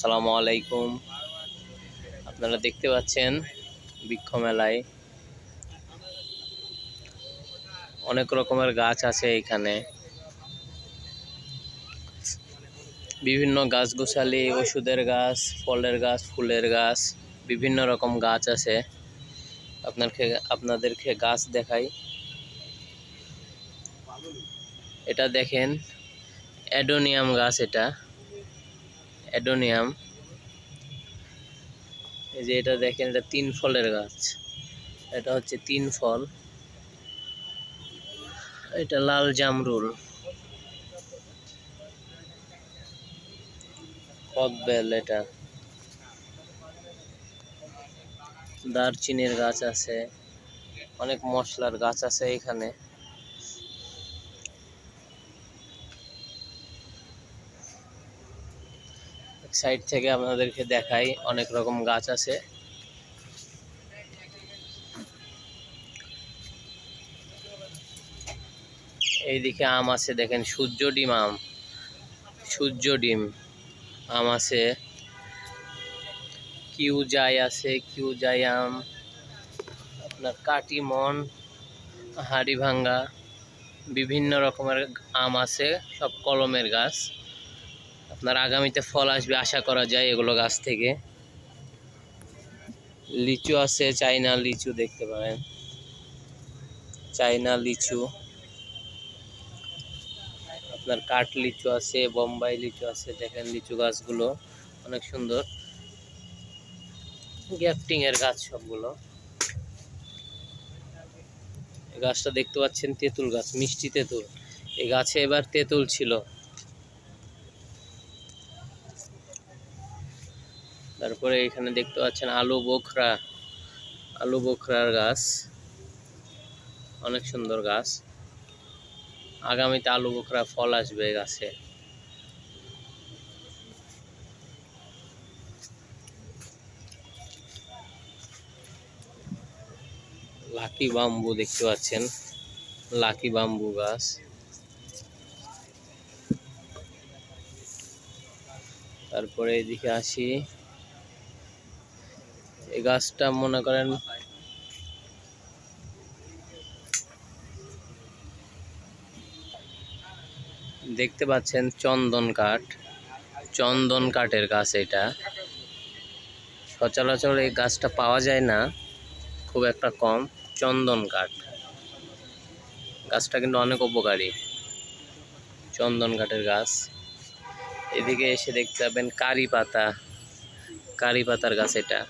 আসসালামু আলাইকুম। আপনারা দেখতে পাচ্ছেন বৃক্ষ মেলায় অনেক রকমের গাছ আছে এখানে। বিভিন্ন গাছ গোছালি ওষুধের গাছ, ফলের গাছ, ফুলের গাছ, বিভিন্ন রকম গাছ আছে। আপনাকে আপনাদেরকে গাছ দেখাই। এটা দেখেন, অ্যাডোনিয়াম গাছ এটা। অ্যাডোনিয়াম। এই যে এটা দেখেন, এটা তিন ফলের গাছ। এটা হচ্ছে তিন ফল। এটা লাল জামরুল। কদবেল এটা। দারচিনির গাছ আছে। অনেক মশলার গাছ আছে এখানে। সাইড থেকে আপনাদেরকে দেখাই, অনেক রকম গাছ আছে। এইদিকে আম আছে, দেখেন সূর্য ডিম আম। সূর্য ডিম, আম আছে। কিউ যাই আছে কিউ যাই আম। আপনার কাটিমন হাড়ি ভাঙ্গা বিভিন্ন রকমের আম আছে, সব কলমের গাছ। আপনার আগামীতে ফল আসবে, আশা করা যায় এগুলো গাছ থেকে। লিচু আছে চাইনা লিচু দেখতে পারেন। চাইনা লিচু। আপনার কাঠ লিচু আছে, বোম্বাই লিচু আছে, দেখেন লিচু গাছগুলো অনেক সুন্দর। গ্যাফটিং এর গাছ সবগুলো। গাছটা দেখতে পাচ্ছেন তেঁতুল গাছ, মিষ্টি তেঁতুল। এই গাছে এবার তেঁতুল ছিল। তারপরে এখানে দেখতে পাচ্ছেন আলু বোখরা, আলু বোখরার গাছ, অনেক সুন্দর গাছ। আগামীতে আলু বোখরা ফল আসবে গাছে। লাকি বাম্বু দেখতে পাচ্ছেন, লাকি বাম্বু গাছ। তারপরে এদিকে আসি। এই গাছটা মনে করেন দেখতে পাচ্ছেন চন্দন কাঠ। চন্দন কাঠের গাছ এটা। সচরাচর এই গাছটা পাওয়া যায় না, খুব একটা কম। চন্দন কাঠ। গাছটা কিন্তু অনেক উপকারী। চন্দন কাঠের গাছ। এদিকে এসে দেখতে পাবেন কারি পাতা। কারি পাতার গাছ এটা।